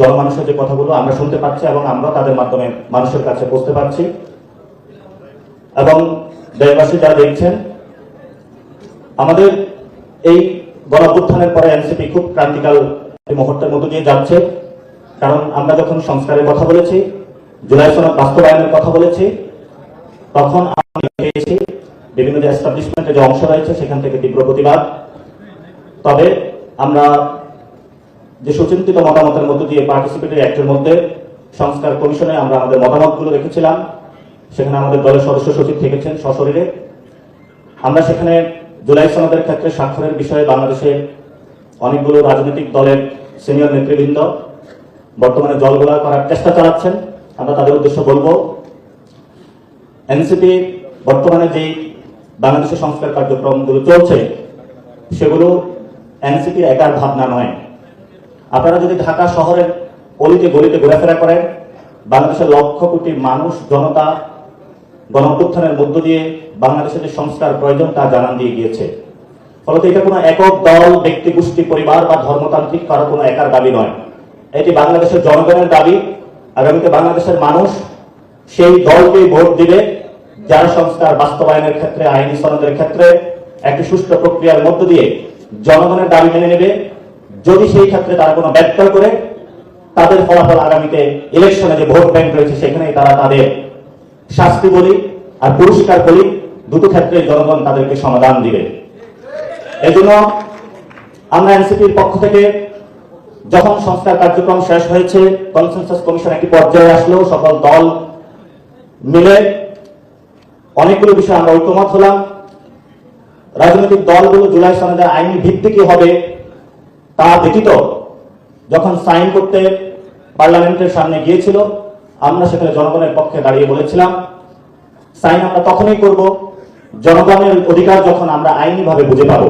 জনমানুষের যে কথাগুলো আমরা শুনতে পাচ্ছি এবং আমরা তাদের মাধ্যমে মানুষের কাছে পৌঁছতে পারছি। এবং দেশবাসী যারা দেখছেন, আমাদের এই গণঅভ্যুত্থানের পরে এনসিপি খুব ক্রান্তিকাল মুহূর্তের মধ্য দিয়ে যাচ্ছে। কারণ আমরা যখন সংস্কারের কথা বলেছি, জুলাই সনদ বাস্তবায়নের কথা বলেছি, তখন আমরা পেয়েছি বিভিন্ন যে যে অংশ রয়েছে, সেখান থেকে তীব্র প্রতিবাদ। তবে আমরা যে সুচিন্তিত মতামতের মধ্য দিয়ে পার্টিসিপেটরি অ্যাক্টের মধ্যে সংস্কার কমিশনে আমরা আমাদের মতামতগুলো রেখেছিলাম। সেখানে আমাদের দলের সদস্য সচিব থেকেছেন সশরীরে। আমরা সেখানে জুলাই সনদের ক্ষেত্রে স্বাক্ষরের বিষয়ে বাংলাদেশে অনেকগুলো রাজনৈতিক দলের সিনিয়র নেতৃবৃন্দ বর্তমানে জলগোলা করার চেষ্টা চালাচ্ছেন। আমরা তাদের উদ্দেশ্য বলব, এনসিপি বর্তমানে যে বাংলাদেশের সংস্কার কার্যক্রমগুলো চলছে, সেগুলো এনসিপির একার ভাবনা নয়। আপনারা যদি ঢাকা শহরের অলিতে গলিতে ঘোরাফেরা করেন, বাংলাদেশের লক্ষ কোটি মানুষ, জনতা গণ মধ্য দিয়ে বাংলাদেশের যে সংস্কার প্রয়োজন তা জানান দিয়ে গিয়েছে। ফলত এটা কোনো একক দল, ব্যক্তি, গোষ্ঠী, পরিবার বা ধর্মতান্ত্রিক কারও কোনো একার দাবি নয়। এটি বাংলাদেশের জনগণের দাবি আগামীতে বাংলাদেশের মানুষ সেই দলকেই ভোট দিবে, যার সংস্কার বাস্তবায়নের ক্ষেত্রে, আইনি সনদের ক্ষেত্রে একটি সুষ্ঠু প্রক্রিয়ার মধ্য দিয়ে জনগণের দাবি মেনে নেবে। যদি সেই ক্ষেত্রে তারা কোনো ব্যত্যয় করে, তাদের ফলাফল আগামীতে ইলেকশনে যে ভোট ব্যাংক রয়েছে সেখানে তারা তাদের শাস্তি বলি আর পুরস্কার বলি, দুটো ক্ষেত্রে জনগণ তাদেরকে সমাধান দিবে। এই জন্য আমরা এনসিপির পক্ষ থেকে যখন সংস্কার কার্যক্রম শেষ হয়েছে কনসেনসাস কমিশন একটি পর্যায়ে আসলো, সকল দল মিলে অনেকগুলো বিষয় আমরা ঐক্যমত হলাম। রাজনৈতিক দলগুলো জুলাই সনদের আইনি ভিত্তি কি হবে তা ব্যতীত যখন সাইন করতে পার্লামেন্টের সামনে গিয়েছিল, আমরা সেখানে জনগণের পক্ষে দাঁড়িয়ে বলেছিলাম, সাইন আমরা তখনই করব, জনগণের অধিকার যখন আমরা আইনিভাবে বুঝে পাবো।